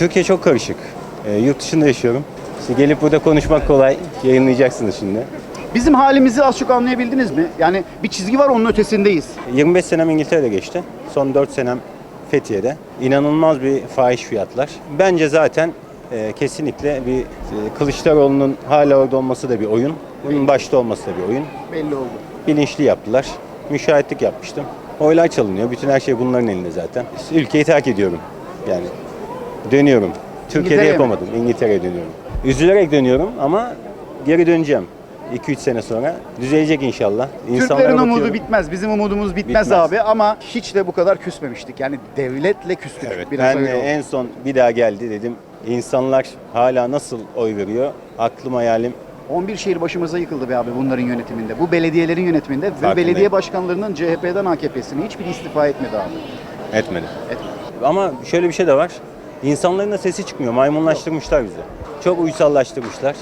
Türkiye çok karışık. Ee, yurt dışında yaşıyorum. İşte gelip burada konuşmak kolay. Yayınlayacaksınız şimdi. Bizim halimizi az çok anlayabildiniz mi? Yani bir çizgi var onun ötesindeyiz. 25 senem İngiltere'de geçti. Son 4 senem Fethiye'de. İnanılmaz bir fahiş fiyatlar. Bence zaten e, kesinlikle bir e, Kılıçdaroğlu'nun hala orada olması da bir oyun. Bunun başta olması da bir oyun. Belli oldu. Bilinçli yaptılar. Müşahitlik yapmıştım. Oylar çalınıyor. Bütün her şey bunların elinde zaten. Ülkeyi terk ediyorum. Yani dönüyorum. Türkiye'de yapamadım. İngiltere'ye dönüyorum. Üzülerek dönüyorum ama geri döneceğim. 2-3 sene sonra. Düzelecek inşallah. İnsanlara Türklerin umudu bakıyorum. bitmez. Bizim umudumuz bitmez, Bitmez. abi ama hiç de bu kadar küsmemiştik. Yani devletle küstük. Evet, Biraz ben öyle de oldu. en son bir daha geldi dedim. İnsanlar hala nasıl oy veriyor? Aklım hayalim 11 şehir başımıza yıkıldı be abi bunların yönetiminde. Bu belediyelerin yönetiminde ve Farkındayım. belediye başkanlarının CHP'den AKP'sine hiçbiri istifa etmedi abi. etmedi. Etmedi. Ama şöyle bir şey de var. İnsanların da sesi çıkmıyor. Maymunlaştırmışlar bizi. Çok uysallaştırmışlar.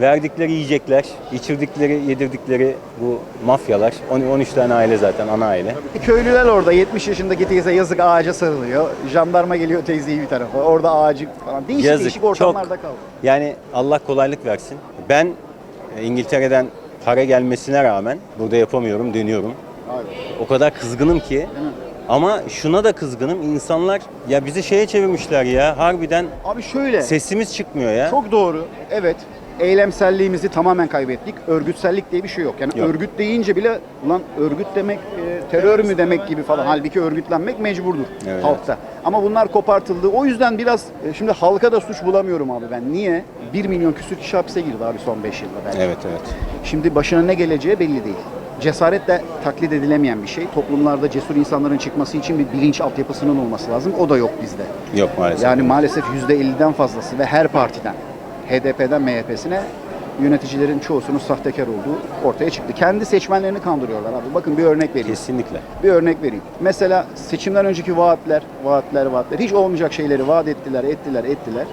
Verdikleri yiyecekler, içirdikleri, yedirdikleri bu mafyalar. 10 13 tane aile zaten, ana aile. Köylüler orada 70 yaşındaki teyze yazık ağaca sarılıyor. Jandarma geliyor teyzeyi bir tarafa. Orada ağacı falan. Değişik Yazık, değişik ortamlarda kaldı. Yani Allah kolaylık versin. Ben e, İngiltere'den para gelmesine rağmen burada yapamıyorum, dönüyorum. Abi. O kadar kızgınım ki. Ama şuna da kızgınım. İnsanlar ya bizi şeye çevirmişler ya. Harbiden Abi şöyle. sesimiz çıkmıyor ya. Çok doğru. Evet. Eylemselliğimizi tamamen kaybettik. Örgütsellik diye bir şey yok. Yani Yok. örgüt deyince bile ulan örgüt demek e, terör mü demek gibi falan. Halbuki örgütlenmek mecburdur Evet. halkta. Ama bunlar kopartıldı. O yüzden biraz e, şimdi halka da suç bulamıyorum abi ben. Niye? 1 milyon küsür kişi hapse girdi abi son 5 yılda belki. Evet evet. Şimdi başına ne geleceği belli değil. Cesaret de taklit edilemeyen bir şey. Toplumlarda cesur insanların çıkması için bir bilinç altyapısının olması lazım. O da yok bizde. Yok maalesef. Yani maalesef %50'den fazlası ve her partiden HDP'den MHP'sine yöneticilerin çoğusunun sahtekar olduğu ortaya çıktı. Kendi seçmenlerini kandırıyorlar abi. Bakın bir örnek vereyim. Kesinlikle. Bir örnek vereyim. Mesela seçimden önceki vaatler, vaatler, vaatler hiç olmayacak şeyleri vaat ettiler, ettiler, ettiler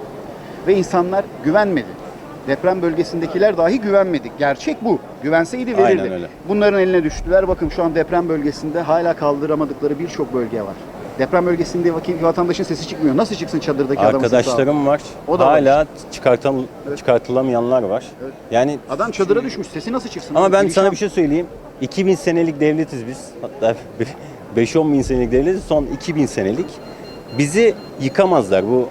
ve insanlar güvenmedi. Deprem bölgesindekiler dahi güvenmedi. Gerçek bu. Güvenseydi verirdi. Aynen öyle. Bunların eline düştüler. Bakın şu an deprem bölgesinde hala kaldıramadıkları birçok bölge var. Deprem bölgesinde vatandaşın sesi çıkmıyor. Nasıl çıksın çadırdaki adamın sesi? Arkadaşlarım var. O da Hala çıkartam çıkartılamayanlar var. Evet. Yani Adam çadıra düşmüş. Sesi nasıl çıksın? ama ben sana bir şey söyleyeyim. 2000 senelik devletiz biz. Hatta 5-10 bin senelik devletiz. Son 2000 senelik. Bizi yıkamazlar. Bu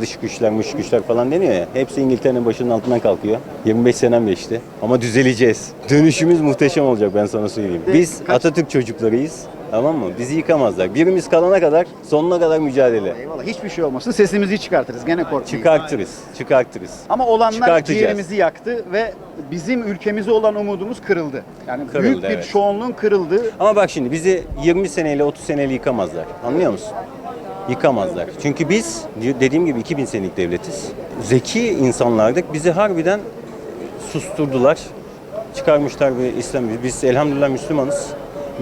dış güçler, mış güçler falan deniyor ya. Hepsi İngiltere'nin başının altından kalkıyor. 25 senem geçti. Ama düzeleceğiz. Dönüşümüz muhteşem olacak ben sana söyleyeyim. Biz Atatürk çocuklarıyız. Tamam mı? Bizi yıkamazlar. Birimiz kalana kadar sonuna kadar mücadele. Eyvallah hiçbir şey olmasın. Sesimizi çıkartırız. Gene korkmayın. Çıkartırız. Çıkartırız. Ama olanlar Çıkartacağız. ciğerimizi yaktı ve bizim ülkemize olan umudumuz kırıldı. Yani Kırıldı, büyük bir evet. çoğunluğun kırıldı. Ama bak şimdi bizi 20 seneyle 30 seneyle yıkamazlar. Anlıyor musun? Yıkamazlar. Çünkü biz dediğim gibi 2000 senelik devletiz. Zeki insanlardık. Bizi harbiden susturdular. Çıkarmışlar bir İslam. Biz elhamdülillah Müslümanız.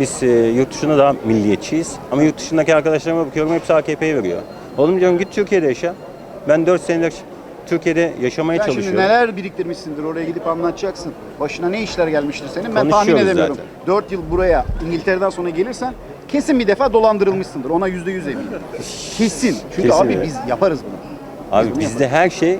Biz e, yurt dışında daha milliyetçiyiz. Ama yurt dışındaki arkadaşlarıma bakıyorum hepsi AKP'ye veriyor. Oğlum diyorum git Türkiye'de yaşa. Ben 4 senedir Türkiye'de yaşamaya Sen çalışıyorum. şimdi neler biriktirmişsindir oraya gidip anlatacaksın. Başına ne işler gelmiştir senin ben tahmin edemiyorum. zaten. 4 yıl buraya İngiltere'den sonra gelirsen kesin bir defa dolandırılmışsındır. Ona yüzde yüz eminim. Kesin. Çünkü Kesin, abi evet. biz yaparız bunu. Abi bizde her şey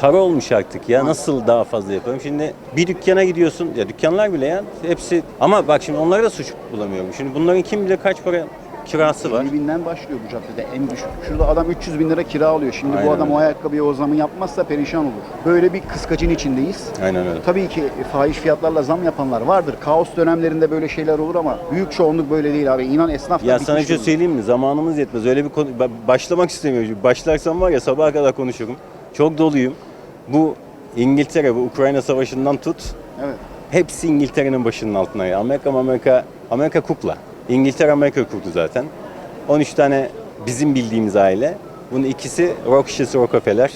para olmuş artık ya. Nasıl daha fazla yapalım? Şimdi bir dükkana gidiyorsun. Ya dükkanlar bile ya hepsi ama bak şimdi onlara da suç bulamıyorum. Şimdi bunların kim bilir kaç para kirası var. 50 binden başlıyor bu caddede en düşük. Şurada adam 300 bin lira kira alıyor. Şimdi bu Aynen adam o ayakkabıya o zamı yapmazsa perişan olur. Böyle bir kıskacın içindeyiz. Aynen öyle. Tabii ki fahiş fiyatlarla zam yapanlar vardır. Kaos dönemlerinde böyle şeyler olur ama büyük çoğunluk böyle değil abi. İnan esnaf da Ya sana bir şey durumda. söyleyeyim mi? Zamanımız yetmez. Öyle bir konu ben başlamak istemiyorum. Başlarsam var ya sabaha kadar konuşurum. Çok doluyum. Bu İngiltere, bu Ukrayna savaşından tut. Evet. Hepsi İngiltere'nin başının altına. ya. Amerika Amerika Amerika kukla. İngiltere Amerika kurdu zaten. 13 tane bizim bildiğimiz aile. Bunun ikisi Rothschild Rockefeller.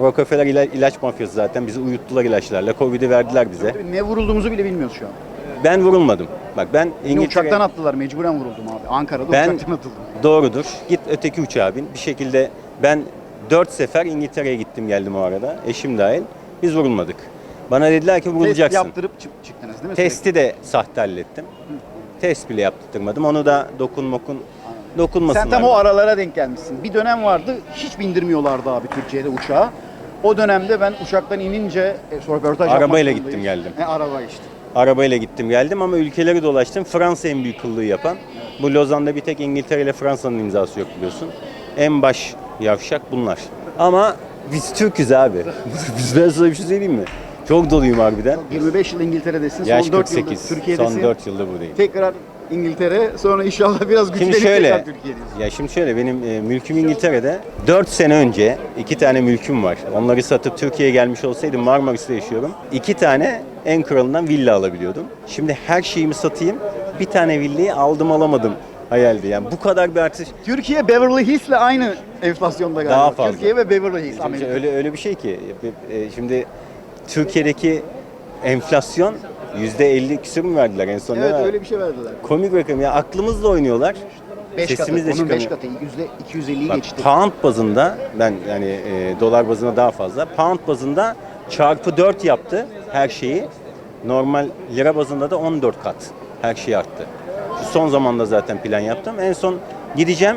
Rockefeller ila- ilaç mafyası zaten. Bizi uyuttular ilaçlarla. Covid'i verdiler bize. Ne vurulduğumuzu bile bilmiyoruz şu an. Ben vurulmadım. Bak ben İngiltere... uçaktan attılar mecburen vuruldum abi. Ankara'da Ben uçaktan atıldım. doğrudur. Git öteki uçağa bin. Bir şekilde ben 4 sefer İngiltere'ye gittim geldim o arada. Eşim dahil. Biz vurulmadık. Bana dediler ki Test vurulacaksın. yaptırıp çık- çıktınız değil mi? Testi de sahte hallettim. Test bile yaptırmadım. Onu da dokun mokun Dokunmasınlar. Sen tam o aralara denk gelmişsin. Bir dönem vardı hiç bindirmiyorlardı abi Türkiye'de uçağa. O dönemde ben uçaktan inince e, röportaj Arabayla gittim, geldim. E, araba işte. Arabayla gittim geldim ama ülkeleri dolaştım. Fransa en büyük kıllığı yapan. Bu Lozan'da bir tek İngiltere ile Fransa'nın imzası yok biliyorsun. En baş yavşak bunlar. Ama biz Türk'üz abi. biz ben sana bir şey söyleyeyim mi? Çok doluyum harbiden. 25 yıl İngiltere'desin. Yaş son 4 yıldır 48. Türkiye'desin. Son 4 yıldır buradayım. Tekrar İngiltere sonra inşallah biraz Şimdi güçlenip şöyle, tekrar Türkiye'deyiz. ya şimdi şöyle benim e, mülküm İngiltere'de 4 sene önce iki tane mülküm var. Onları satıp Türkiye'ye gelmiş olsaydım Marmaris'te yaşıyorum. İki tane en kralından villa alabiliyordum. Şimdi her şeyimi satayım. Bir tane villayı aldım alamadım hayaldi. Yani bu kadar bir artış. Türkiye Beverly Hills'le aynı enflasyonda galiba. Daha fazla. Türkiye ve Beverly Hills Şimdi Amerika. öyle öyle bir şey ki e, şimdi Türkiye'deki enflasyon %50 küsür mü verdiler en son? Evet öyle bir şey verdiler. Komik rakam ya aklımızla oynuyorlar. 5 katı. Sesimiz de Onun 5 çıkamıyor. katı. Yüzde 250'yi Bak, geçti. pound bazında ben yani e, dolar bazında daha fazla. Pound bazında çarpı 4 yaptı her şeyi. Normal lira bazında da 14 kat her şey arttı. Son zamanda zaten plan yaptım. En son gideceğim.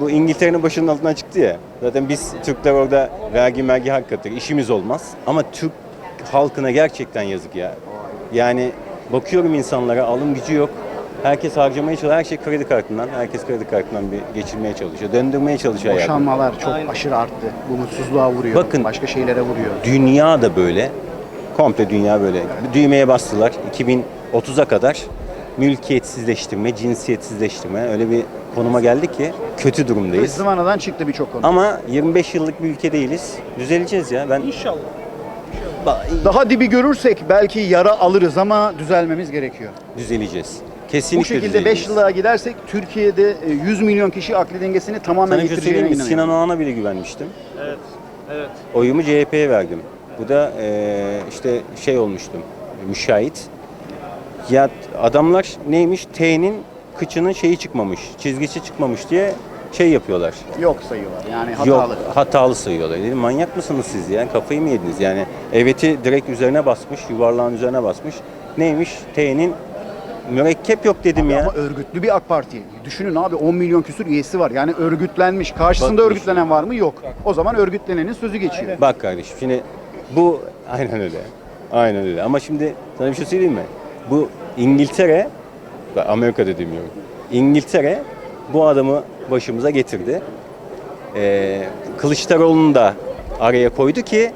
Bu İngiltere'nin başının altından çıktı ya. Zaten biz Türkler orada vergi mergi hak katır. İşimiz olmaz. Ama Türk halkına gerçekten yazık ya. Yani bakıyorum insanlara alım gücü yok. Herkes harcamaya çalışıyor. Her şey kredi kartından. Herkes kredi kartından bir geçirmeye çalışıyor. Döndürmeye çalışıyor hayatını. Boşanmalar çok aşırı arttı. Bu mutsuzluğa vuruyor. Bakın- Başka şeylere vuruyor. Dünya da böyle. Komple dünya böyle. Düğmeye bastılar. 2030'a kadar mülkiyetsizleştirme, cinsiyetsizleştirme öyle bir konuma geldik ki kötü durumdayız. Zıvanadan çıktı birçok konu. Ama 25 yıllık bir ülke değiliz. Düzeleceğiz ya. Ben İnşallah. Daha dibi görürsek belki yara alırız ama düzelmemiz gerekiyor. düzeleceğiz. Kesinlikle Bu şekilde 5 düzeleceğiz. yıllığa gidersek Türkiye'de e, 100 milyon kişi akli dengesini tamamen Sana bir şey söyleyeyim yitireceğine mi? inanıyorum. Sinan Oğan'a bile güvenmiştim. Evet. Evet. Oyumu CHP'ye verdim. Bu da eee, işte şey olmuştum, müşahit. Ya adamlar neymiş? T'nin kıçının şeyi çıkmamış, çizgisi çıkmamış diye şey yapıyorlar. Yok sayıyorlar yani hatalı. Yok, hatalı sayıyorlar. Dedim manyak mısınız siz ya? Kafayı mı yediniz? Yani evet'i direkt üzerine basmış, yuvarlağın üzerine basmış. Neymiş? T'nin mürekkep yok dedim ya. Ama örgütlü bir AK Parti. Düşünün abi 10 milyon küsur üyesi var. Yani örgütlenmiş. Karşısında Bak, örgütlenen var mı? Yok. O zaman örgütlenenin sözü geçiyor. Bak kardeşim şimdi bu aynen öyle. Aynen öyle. Ama şimdi sana bir şey söyleyeyim mi? Bu İngiltere, bak Amerika'da demiyorum. İngiltere bu adamı başımıza getirdi. Ee, Kılıçdaroğlu'nu da araya koydu ki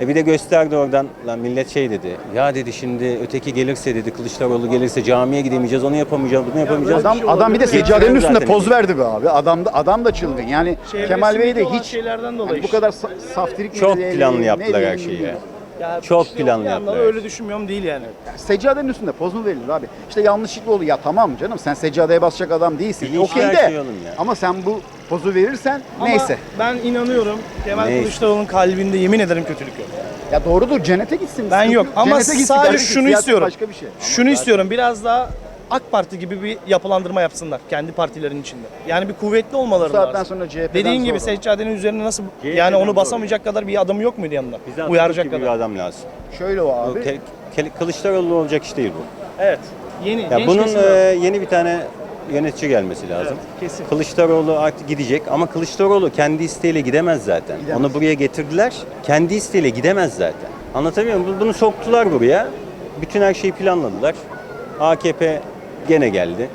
e bir de gösterdi oradan lan millet şey dedi. Ya dedi şimdi öteki gelirse dedi Kılıçdaroğlu gelirse camiye gidemeyeceğiz onu yapamayacağız bunu yapamayacağız. Adam adam bir de seccadenin üstünde zaten poz verdi be abi. Adam da adam da çılgın. Yani Kemal Bey de hiç şeylerden dolayı yani bu kadar sa- saftirik Çok planlı yaptılar her şeyi ya. Ya Çok işte planlı yandan yaptılar. Öyle düşünmüyorum değil yani. Seccadenin üstünde poz mu verilir abi? İşte yanlışlıkla oluyor. Ya tamam canım sen seccadeye basacak adam değilsin. Okey de. şey ya. Ama sen bu pozu verirsen Ama neyse. ben inanıyorum Kemal Neyse. Kılıçdaroğlu'nun kalbinde yemin ederim kötülük yok. Ya doğrudur cennete gitsin. Ben yok ama Cennete gitsin sadece kardeşim, şunu siyaset istiyorum. Başka bir şey. Şunu istiyorum biraz daha AK Parti gibi bir yapılandırma yapsınlar kendi partilerin içinde. Yani bir kuvvetli olmaları Bu saatten lazım. sonra CHP'den Dediğin gibi sonra. seccadenin üzerine nasıl CHP'den yani onu basamayacak kadar bir adam yok muydu yanında? Bize Uyaracak gibi bir kadar. adam lazım. Şöyle o Bu abi. Ke- Ke- Kılıçdaroğlu olacak iş değil bu. Evet. Yeni Ya bunun e, lazım. yeni bir tane yönetici gelmesi lazım. Evet, kesin. Kılıçdaroğlu artık gidecek ama Kılıçdaroğlu kendi isteğiyle gidemez zaten. Gidemez. Onu buraya getirdiler. Kendi isteğiyle gidemez zaten. Anlatabiliyor muyum? Bu- Bunu soktular buraya. Bütün her şeyi planladılar. AKP gene geldi.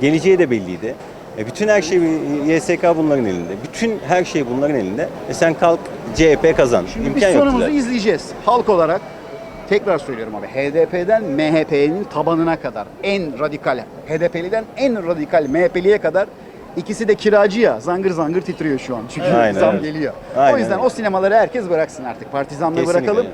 Geleceği de belliydi. E bütün her şey YSK bunların elinde. Bütün her şey bunların elinde. E sen kalk CHP kazan. Şimdi İmkan biz sonumuzu izleyeceğiz. Halk olarak tekrar söylüyorum abi. HDP'den MHP'nin tabanına kadar en radikal, HDP'liden en radikal MHP'liye kadar ikisi de kiracı ya. Zangır zangır titriyor şu an. Çünkü Aynen zam öyle. geliyor. Aynen o yüzden öyle. o sinemaları herkes bıraksın artık. Partizanlığı Kesinlikle bırakalım.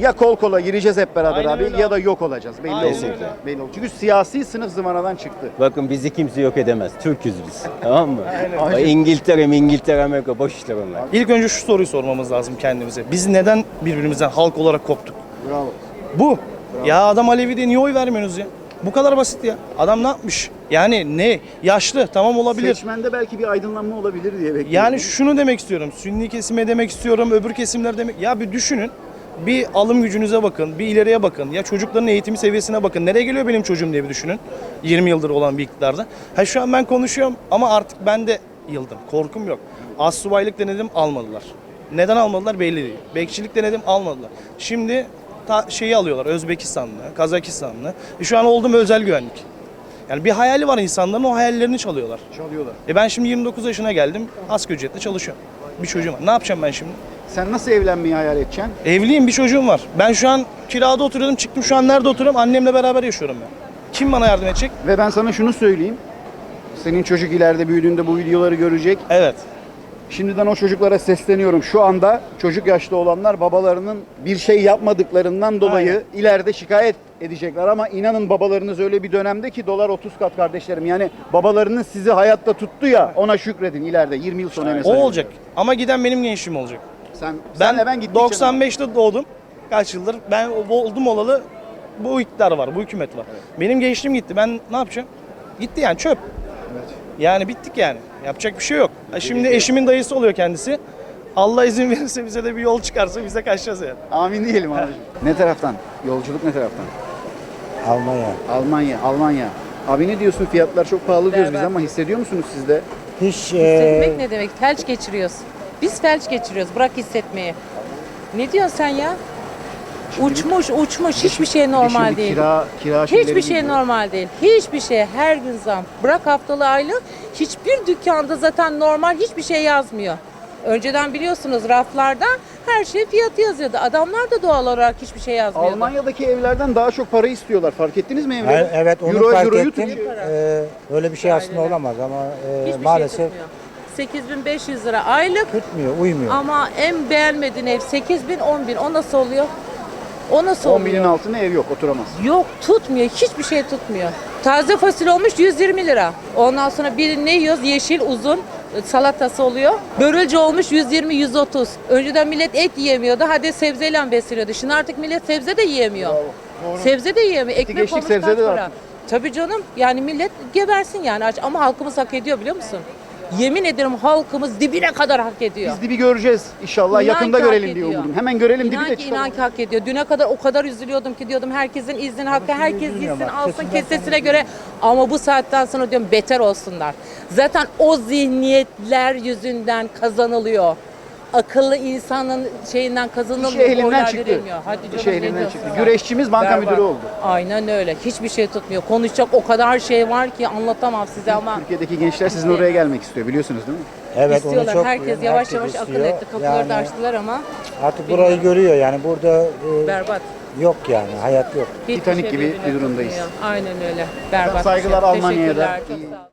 Ya kol kola gireceğiz hep beraber Aynen abi öyle ya abi. da yok olacağız. Belli Aynen öyle. Belli oldu. Çünkü siyasi sınıf zıvanadan çıktı. Bakın bizi kimse yok edemez. Türküz biz. tamam mı? Aynen. İngiltere, İngiltere, Amerika boş işler onlar. İlk önce şu soruyu sormamız lazım kendimize. Biz neden birbirimizden halk olarak koptuk? Bravo. Bu. Ya adam Alevi diye niye oy vermiyorsunuz ya? Bu kadar basit ya. Adam ne yapmış? Yani ne? Yaşlı tamam olabilir. Seçmende belki bir aydınlanma olabilir diye bekliyorum. Yani şunu demek istiyorum. Sünni kesime demek istiyorum. Öbür kesimler demek. Ya bir düşünün. Bir alım gücünüze bakın, bir ileriye bakın. Ya çocukların eğitimi seviyesine bakın. Nereye geliyor benim çocuğum diye bir düşünün. 20 yıldır olan bir iktidarda. Ha şu an ben konuşuyorum ama artık ben de yıldım. Korkum yok. Az subaylık denedim almadılar. Neden almadılar belli değil. Bekçilik denedim almadılar. Şimdi ta şeyi alıyorlar Özbekistanlı, Kazakistanlı. E şu an oldum özel güvenlik. Yani bir hayali var insanların o hayallerini çalıyorlar. Çalıyorlar. E ben şimdi 29 yaşına geldim. Asgari ücretle çalışıyorum. Bir çocuğum var. Ne yapacağım ben şimdi? Sen nasıl evlenmeyi hayal edeceksin? Evliyim bir çocuğum var. Ben şu an kirada oturuyordum. Çıktım şu an nerede oturuyorum? Annemle beraber yaşıyorum ben. Kim bana yardım edecek? Ve ben sana şunu söyleyeyim. Senin çocuk ileride büyüdüğünde bu videoları görecek. Evet. Şimdiden o çocuklara sesleniyorum. Şu anda çocuk yaşta olanlar babalarının bir şey yapmadıklarından dolayı ileride şikayet edecekler. Ama inanın babalarınız öyle bir dönemde ki dolar 30 kat kardeşlerim. Yani babalarınız sizi hayatta tuttu ya ona şükredin ileride 20 yıl sonra O mesela. olacak. Ama giden benim gençliğim olacak. Sen, Ben, senle ben gittikçe 95'te doğdum. Kaç yıldır? Ben oldum olalı bu iktidar var, bu hükümet var. Benim gençliğim gitti. Ben ne yapacağım? Gitti yani çöp. Evet. Yani bittik yani. Yapacak bir şey yok. Ha Şimdi eşimin dayısı oluyor kendisi. Allah izin verirse bize de bir yol çıkarsa biz de kaçacağız yani. Amin diyelim abicim. ne taraftan? Yolculuk ne taraftan? Almanya. Almanya, Almanya. Abi ne diyorsun? Fiyatlar çok pahalı diyoruz biz ama hissediyor musunuz siz de? Hiç Hissetmek e, ne demek? Felç geçiriyoruz. Biz felç geçiriyoruz. Bırak hissetmeyi. Ne diyorsun sen ya? Uçmuş uçmuş. Hiçbir şey normal şimdi değil. Kira, kira şeyleri Hiçbir şey gidiyor. normal değil. Hiçbir şey her gün zam. Bırak haftalı aylık. Hiçbir dükkanda zaten normal hiçbir şey yazmıyor. Önceden biliyorsunuz raflarda her şey fiyatı yazıyordu. Adamlar da doğal olarak hiçbir şey yazmıyordu. Almanya'daki evlerden daha çok para istiyorlar. Fark ettiniz mi evleri? evet onu Euro- fark Euro'yu ettim. tutuyor. E, böyle bir şey aslında Aileler. olamaz ama e, Hiçbir maalesef şey tutmuyor. 8500 lira aylık tutmuyor, uymuyor. ama en beğenmediğin ev 8000 10000 o nasıl oluyor? O nasıl 10 oluyor? binin altında ev yok oturamaz. Yok tutmuyor. Hiçbir şey tutmuyor. Taze fasulye olmuş 120 lira. Ondan sonra bir ne yiyoruz? Yeşil uzun e, salatası oluyor. Börülce olmuş 120-130. Önceden millet et yiyemiyordu. Hadi sebzeyle besleniyordu. Şimdi artık millet sebze de yiyemiyor. Sebze de yiyemiyor. Ekmek geçtik, olmuş sebze kaç de para? artık. Tabii canım. Yani millet gebersin yani aç. Ama halkımız hak ediyor biliyor musun? Yemin ederim halkımız dibine kadar hak ediyor. Biz dibi göreceğiz inşallah. İnan Yakında ki hak görelim diye ediyor. umuyorum. Hemen görelim dibi İnan de ki çıkalım. inan ki hak ediyor. Düne kadar o kadar üzülüyordum ki diyordum herkesin izni hakkı, herkes gitsin alsın kesesine göre. Ama bu saatten sonra diyorum beter olsunlar. Zaten o zihniyetler yüzünden kazanılıyor. Akıllı insanın şeyinden kazanılmıyor. İş ehlinden oylar çıktı. verilmiyor. Hadi canım, İş ne ehlinden diyorsun çıktı. sen? Güreşçimiz banka Berbat. müdürü oldu. Aynen öyle. Hiçbir şey tutmuyor. Konuşacak o kadar şey var ki anlatamam size ama Türkiye'deki gençler sizin oraya gelmek istiyor biliyorsunuz değil mi? Evet onu istiyorlar. çok herkes yavaş herkes yavaş akıl istiyor. etti. Kapıları da Yani açtılar ama Artık burayı görüyor yani burada e, berbat. yok yani hayat yok. Hiçbir Titanic şey gibi birbirine bir durumdayız. tutmuyor. Aynen öyle. Berbat. bir Saygılar şey. Almanya'ya da. Teşekkürler. Çok İyi. sağ olun.